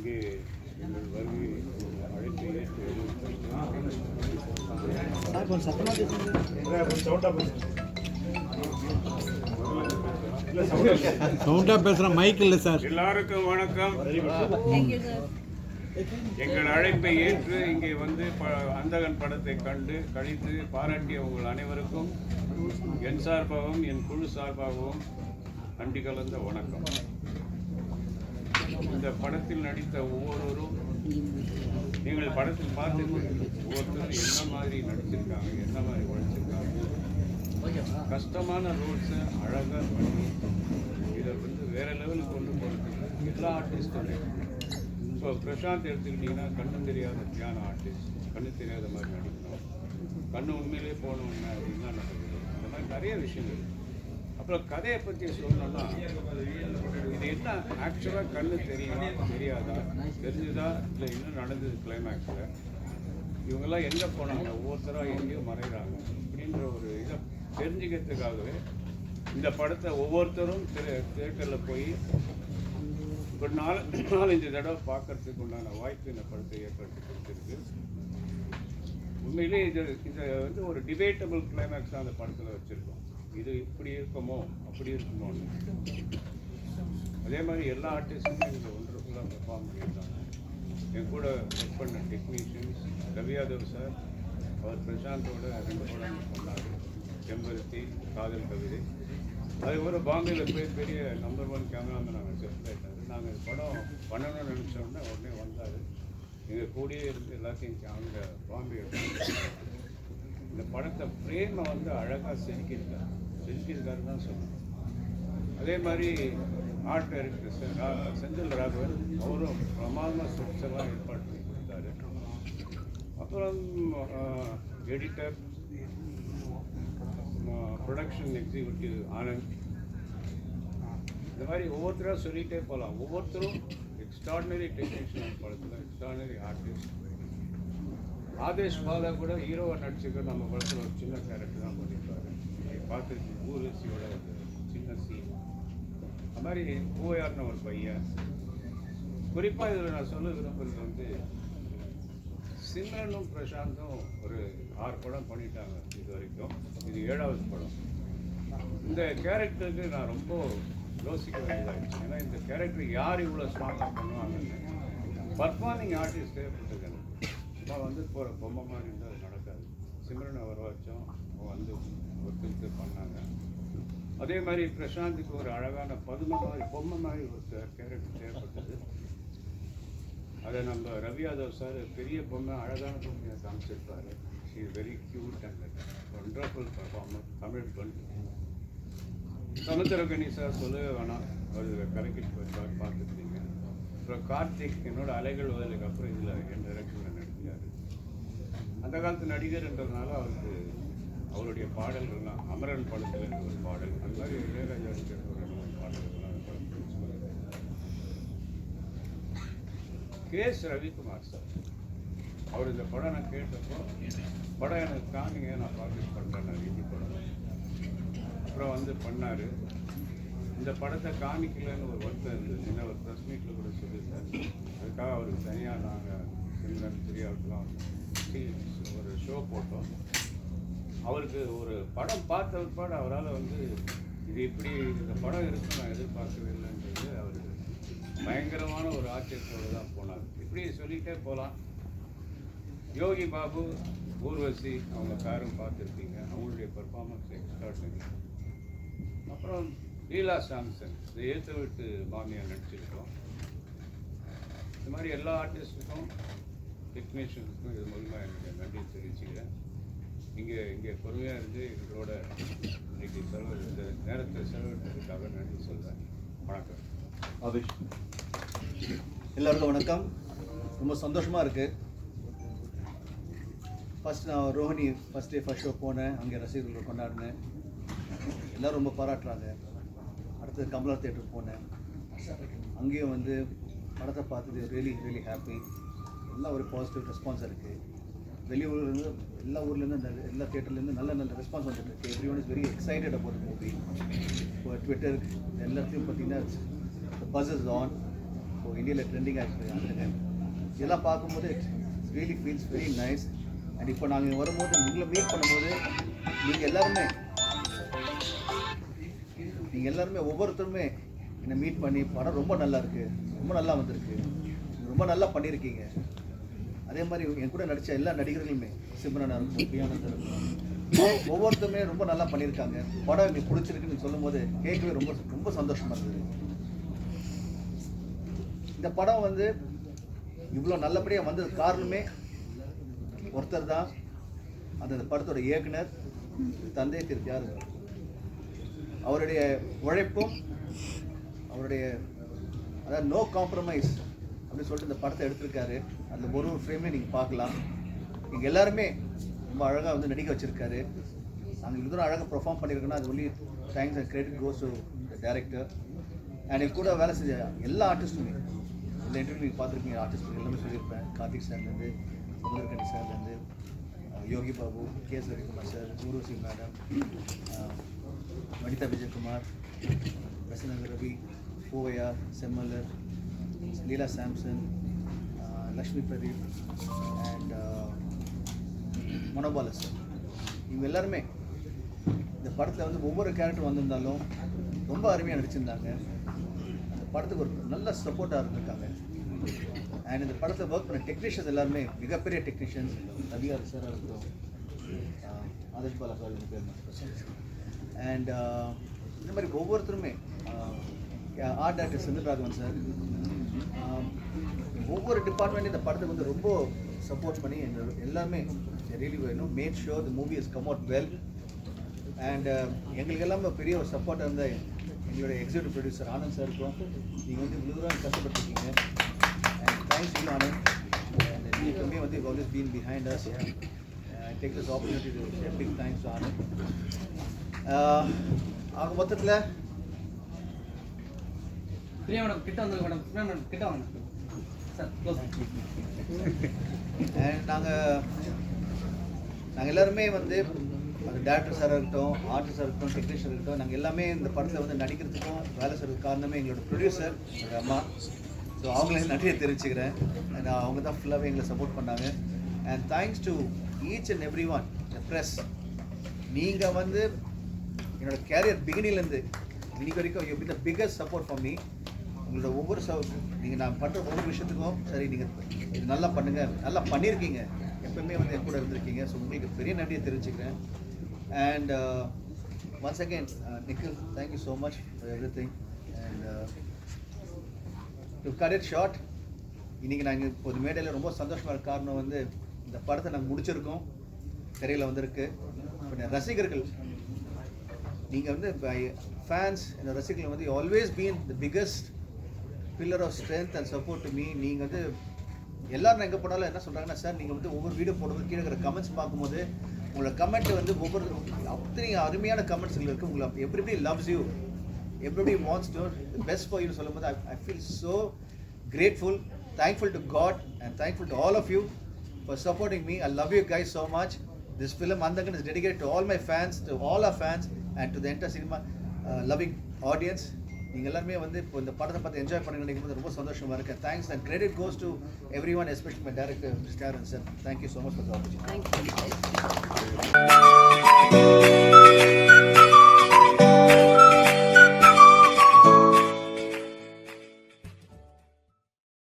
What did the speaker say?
இங்கே எங்கள் வருகை பேசுங்க சவுண்டா பேசுற மைக் இல்ல சார் எல்லாருக்கும் வணக்கம். எங்கள் அழைப்பை ஏற்று இங்கே வந்து ப- அந்தகன் படத்தை கண்டு கழித்து பாராட்டிய உங்கள் அனைவருக்கும் என் சார்பாகவும் என் குழு சார்பாகவும் நன்றி கலந்த வணக்கம். இந்த படத்தில் நடித்த ஒவ்வொருவரும் நீங்கள் படத்தில் பார்த்துருக்கீங்க ஒவ்வொருத்தரும் என்ன மாதிரி நடிச்சிருக்காங்க என்ன மாதிரி உழைச்சிருக்காங்க. கஷ்டமான ரோட்ஸை அழகாக பண்ணி இதை வந்து வேற லெவலுக்கு கொண்டு போகிறதுக்கு எல்லா ஆர்டிஸ்டும் இப்போ பிரசாந்த் எடுத்துக்கிட்டிங்கன்னா கண்ணு தெரியாத தியான ஆர்டிஸ்ட் கண்ணு தெரியாத மாதிரி நடிக்கணும். கண்ணு உண்மையிலே போகணும்னா அப்படின்னா நடக்குது இந்த மாதிரி நிறைய விஷயங்கள் அப்புறம் கதையை பற்றி சொல்லணும்னா என்ன? ஆக்சுவலாக கண்ணு தெரியுமா? தெரியாதா? தெரிஞ்சுதா? இல்லை இன்னும் நடந்தது கிளைமேக்ஸில் இவங்கெல்லாம் எங்கே போனாங்க? ஒவ்வொருத்தராக எங்கேயோ மறைகிறாங்க. அப்படின்ற ஒரு இதை தெரிஞ்சுக்கிறதுக்காகவே இந்த படத்தை ஒவ்வொருத்தரும் தேட்டரில் போய் ஒரு நாலு நாலஞ்சு தடவை பார்க்கறதுக்கு உண்டான வாய்ப்பு இந்த படத்தை ஏற்படுத்தி கொடுத்துருக்கு. உண்மையிலே இது இதை வந்து ஒரு டிபேட்டபிள் கிளைமேக்ஸ் தான் அந்த படத்தில் வச்சுருக்கோம். இது இப்படி இருக்குமோ? அப்படி இருக்குமோன்னு. அதே மாதிரி எல்லா ஆர்டிஸ்ட்டுமே இதில் ஒன்றுக்குள்ள பெர்ஃபார்ம் பண்ணியிருக்காங்க. என் கூட ஒர்க் பண்ண டெக்னீஷியன்ஸ் ரவியாதவ் சார் அவர் பிரசாந்தோட ரெண்டு படம் பண்ணார். செம்பருத்தி காதல் கவிதை. அதுக்கப்புறம் பாம்பேயில் போய் பெரிய நம்பர் ஒன் கேமராமேன் நாங்கள் செட்டில் ஆயிட்டாரு நாங்கள் இந்த படம் பண்ணணும்னு நினச்சோடனே உடனே வந்தார். எங்கள் கூடியே இருந்து எல்லாத்தையும் அங்கே பாம்பே இந்த படத்தை பிரேமை வந்து அழகாக செதுக்கியிருக்காரு. செதுக்கியிருக்காரு தான் சொல்லணும். அதே மாதிரி ஆர்ட் டைரக்டர் செ- செந்தில் ராகவன் அவரும் பிரமாதமாக ஸ்ட்ரக்சராக ஏற்பாடு பண்ணி கொடுத்தாரு. அப்புறம் எடிட்டர் ப்ரொடக்ஷன் எக்ஸிக்யூட்டிவ் ஆனந்த். இந்த மாதிரி ஒவ்வொருத்தராக சொல்லிகிட்டே போகலாம் ஒவ்வொருத்தரும் எக்ஸ்ட்ராடினரி டெக்னீஷியன் படத்தில் எக்ஸ்ட்ராடினரி ஆர்டிஸ்ட் ஆதேஷ் பாலா கூட ஹீரோவை நடிச்சுக்க நம்ம படத்தில் ஒரு சின்ன கேரக்டர் தான் பண்ணியிருப்பாரு நீங்கள் பார்த்துருக்கீங்க ஊர்வசியோட ஒரு சின்ன சீன் அது மாதிரி பூவையார்னு ஒரு பையன். குறிப்பாக இதில் நான் சொல்ல விரும்புறது வந்து சிம்ரனும் பிரசாந்தும் ஒரு ஆறு படம் பண்ணிட்டாங்க இது வரைக்கும். இது ஏழாவது படம். இந்த கேரக்டருக்கு நான் ரொம்ப யோசிக்க வேண்டியதாகிடுச்சு ஏன்னா இந்த கேரக்டர் யார் இவ்வளோ ஸ்ட்ராங்காக பண்ணுவாங்கன்னு. பர்ஃபார்மிங் ஆர்டிஸ்ட் தேவைப்பட்டது. எனக்கு வந்து போகிற பொம்மை மாதிரி இருந்தால் நடக்காது. சிம்ரனை வர வச்சோம் அவங்க வந்து ஒத்துக்கிட்டு பண்ணாங்க. அதே மாதிரி பிரசாந்துக்கு ஒரு அழகான பதுமை மாதிரி பொம்மை மாதிரி ஒரு கேரக்டர் தேவைப்பட்டது. அதை நம்ம ரவி யாதவ் சார் பெரிய பொம்மை அழகான பொம்மையை காமிச்சிருப்பாரு. Is very cute and wonderful performer Tamil பெண். சமுத்திரகனி சார் சொல்லவே வேணாம். அவர் கலக்கிட்டு போயிருக்கார் பார்த்துருக்கீங்க அப்புறம் கார்த்திக் என்னோட அலைகள் வதலுக்கு அப்புறம் இதில் என் டைரக்ஷனில் நடிக்கிறாரு. அந்த காலத்து நடிகர்ன்றதுனால அவருக்கு அவருடைய பாடல்கள்லாம் அமரன் படத்தில் இருந்த ஒரு பாடல். அந்த மாதிரி இளையராஜா இருக்கிற ஒரு ரெண்டு மூணு பாடல்கள்லாம் அந்த படத்தில் கே எஸ் ரவிக்குமார் சார். அவர் இந்த படம் நான் கேட்டப்போ படம் எனக்கு காமிங்க நான் பார்த்து பண்ணுறேன் நான் படம் அப்புறம் வந்து பண்ணார். இந்த படத்தை காமிக்கலன்னு ஒரு வருத்தம் இருந்தது. சின்ன ஒரு ப்ரெஸ் மீட்டில் கூட சொல்லியிருந்தார். அதுக்காக அவருக்கு தனியாக நாங்கள் சிம்ரன் பிரியாவுக்குலாம் ஒரு ஷோ போட்டோம். அவருக்கு ஒரு படம் பார்த்த பிற்பாடு அவரால் வந்து இது இப்படி இந்த படம் இருக்கும் நான் எதிர்பார்க்கவே இல்லைன்றது அவர் பயங்கரமான ஒரு ஆச்சரியத்தோடு தான் போனார். இப்படி சொல்லிகிட்டே போகலாம். யோகி பாபு ஊர்வசி அவங்க காரும் பார்த்துருப்பீங்க. அவங்களுடைய பர்ஃபார்மன்ஸ் எக்ஸ்ட்ராடனரி அப்புறம் லீலா சாம்சன் இந்த ஏற்ற விட்டு மாமியார் நடிச்சிருக்கோம். இந்த மாதிரி எல்லா ஆர்டிஸ்ட்டுக்கும் டெக்னீஷியனுக்கும் இது மூலமாக எனக்கு நன்றி தெரிவிச்சுக்கிறேன். இங்கே இங்கே பொறுமையாக இருந்து எங்களோட இன்னைக்கு செலவு இந்த நேரத்தை செலவிட்டதுக்காக நன்றி சொல்கிறேன் வணக்கம். அபிஷ். எல்லாருக்கும் வணக்கம். ரொம்ப சந்தோஷமாக இருக்குது ஃபஸ்ட் நான் Rohini first day first show போனேன். அங்கே ரசிகர்களை கொண்டாடினேன். எல்லோரும் ரொம்ப பாராட்டுறாங்க. அடுத்தது கமலா தேட்டர் போனேன். அங்கேயும் வந்து படத்தை பார்த்தது ரியலி ரியலி ஹாப்பி எல்லாம் ஒரு பாசிட்டிவ் ரெஸ்பான்ஸ் இருக்குது வெளியூர்லேருந்து எல்லா ஊர்லேருந்து எல்லா தேட்டர்லேருந்து நல்ல நல்ல ரெஸ்பான்ஸ் வந்துட்டு இருக்கு. Everyone is very excited about movie இப்போ ட்விட்டர் எல்லாத்தையும் பார்த்தீங்கன்னா பஸ் இஸ் ஆன் ஸோ இப்போ இந்தியாவில் ட்ரெண்டிங் ஆகிட்டு அந்த டைம் இதெல்லாம் பார்க்கும்போது really feels very nice and இப்போ நாங்கள் வரும்போது உங்களை மீட் பண்ணும்போது நீங்கள் எல்லாருமே நீங்கள் எல்லாருமே ஒவ்வொருத்தருமே என்னை மீட் பண்ணி படம் ரொம்ப நல்லா இருக்குது ரொம்ப நல்லா வந்திருக்கு. ரொம்ப நல்லா பண்ணியிருக்கீங்க. அதே மாதிரி என் கூட நடித்த எல்லா நடிகர்களுமே சிம்ரனா இருக்கும் பிரியானந்தா இருக்கும் ஒவ்வொருத்தருமே ரொம்ப நல்லா பண்ணியிருக்காங்க. படம் எனக்கு பிடிச்சிருக்குன்னு சொல்லும்போது கேட்கவே ரொம்ப ரொம்ப சந்தோஷமா இருந்தது. இந்த படம் வந்து இவ்வளோ நல்லபடியாக வந்தது காரணமே ஒருத்தர் தான். அந்த படத்தோட இயக்குனர் தந்தை திரு தியாகு அவருடைய உழைப்பும் அவருடைய அதாவது நோ காம்ப்ரமைஸ் அப்படின்னு சொல்லிட்டு இந்த படத்தை எடுத்திருக்காரு. அதில் ஒரு ஒரு ஃப்ரேமே நீங்கள் பார்க்கலாம். நீங்கள் எல்லாருமே ரொம்ப அழகாக வந்து நடிக்க வச்சுருக்காரு. நாங்கள் இவ்வளோ தூரம் அழகாக பெர்ஃபார்ம் பண்ணியிருக்கோன்னா அது only thanks and credit goes to director and என் கூட வேலை செஞ்ச எல்லா ஆர்டிஸ்ட்டுமே இந்த இன்டர்வியூ நீங்கள் பார்த்துருக்கீங்க ஆர்டிஸ்ட் எல்லாமே சொல்லியிருப்பேன். கார்த்திக் சார்லேருந்து Samuthirakani சார்லேருந்து Yogi Babu K S Ravikumar sir Urvashi madam Vanitha Vijayakumar பிரசனந்த Ravi Poovaiya செம்மல்லர் Leela Samson Lakshmi Pradeep and Manobala sir இவங்க எல்லாருமே இந்த படத்தில் வந்து ஒவ்வொரு கேரக்டர் வந்திருந்தாலும் ரொம்ப அருமையாக நடிச்சிருந்தாங்க. அந்த படத்துக்கு ஒரு நல்ல சப்போர்ட்டாக இருந்திருக்காங்க. அண்ட் இந்த படத்தில் ஒர்க் பண்ண டெக்னீஷியன்ஸ் எல்லாருமே மிகப்பெரிய டெக்னீஷியன்ஸ் அதிகாரி சாராக இருக்கட்டும் uh, ஆதர்ஷ் பாலா சார் பேர் அண்ட் இந்த மாதிரி ஒவ்வொருத்தருமே ஆர்ட் டைரக்டர் செந்தில்ராகவன் சார் ஒவ்வொரு டிபார்ட்மெண்ட் இந்த படத்துக்கு வந்து ரொம்ப சப்போர்ட் பண்ணி எங்க எல்லாமே ரியலி வேணும். Made sure the movie is come out well and எங்களுக்கு எல்லாமே பெரிய ஒரு சப்போர்ட்டாக இருந்த எங்களோட எக்ஸிக்யூட்டிவ் ப்ரொடியூசர் ஆனந்த் சார் இருக்கும் நீங்கள் வந்து இவ்வளோ தூரம் கஷ்டப்பட்டுருக்கீங்க. And thanks you Anand and நீங்களுமே வந்து always been behind us take this opportunity to big thanks to Anand ஆக மொத்தத்தில் பிரியா மேடம் கிட்ட வந்து மேடம். மேடம் கிட்ட வாங்க. நாங்கள் நாங்கள் எல்லாருமே வந்து அது டேரக்டர் சாராக இருக்கட்டும் ஆர்டிஸ்டாக இருக்கட்டும் டெக்னீஷியன் இருக்கட்டும் நாங்கள் எல்லாமே இந்த படத்தில் வந்து நடிக்கிறதுக்கும் வேலை செய்கிறதுக்கு காரணமே எங்களோட ப்ரொடியூசர் எங்கள் அம்மா. ஸோ அவங்களே நிறைய தெரிவிச்சுக்கிறேன் அண்ட் அவங்க தான் ஃபுல்லாகவே எங்களை சப்போர்ட் பண்ணாங்க. And thanks to each and every one the press நீங்கள் வந்து என்னோட கேரியர் பிகினிலேருந்து இன்னைக்கு வரைக்கும் you be the biggest support for me உங்களோட ஒவ்வொரு ச நீங்கள் நான் பண்ணுற ஒவ்வொரு விஷயத்துக்கும் சரி நீங்கள் இது நல்லா பண்ணுங்கள் நல்லா பண்ணியிருக்கீங்க எப்பவுமே வந்து என் கூட இருந்திருக்கீங்க. ஸோ உங்களுக்கு பெரிய நன்றியை தெரிஞ்சுக்கிறேன் and once again Nikhil thank you so much for everything and to cut it short இன்றைக்கி நாங்கள் இப்போ மேடையில் ரொம்ப சந்தோஷமாக இருக்க காரணம் வந்து இந்த படத்தை நாங்கள் முடிச்சிருக்கோம். திரையில் வந்திருக்கு. இப்போ ரசிகர்கள் நீங்கள் வந்து ஃபேன்ஸ் இந்த ரசிகர்கள் வந்து always been the biggest pillar of strength and support to me நீங்கள் வந்து எல்லாரும் எங்கே போனாலும் என்ன சொல்கிறாங்கன்னா சார் நீங்கள் வந்து ஒவ்வொரு வீடியோ போடும்போது கீழே இருக்கிற கமெண்ட்ஸ் பார்க்கும்போது உங்களோட கமெண்ட் வந்து ஒவ்வொரு அத்தனை அருமையான கமெண்ட்ஸ் இருக்குது உங்களை எவ்ரிபடி லவ்ஸ் யூ எப்படி wants to best for you சொல்லும்போது I I feel so grateful thankful to God and thankful to all of you for supporting me I love you guys so much this film Andhagan is dedicate to all my fans to all our fans and to the entire cinema loving audience நீங்கள் எல்லாருமே வந்து இப்போ இந்த படத்தை பார்த்து enjoy பண்ணி நினைக்கும் போது ரொம்ப சந்தோஷமாக இருக்கேன் thanks and credit goes to everyone especially my director star sir thank you so much for the opportunity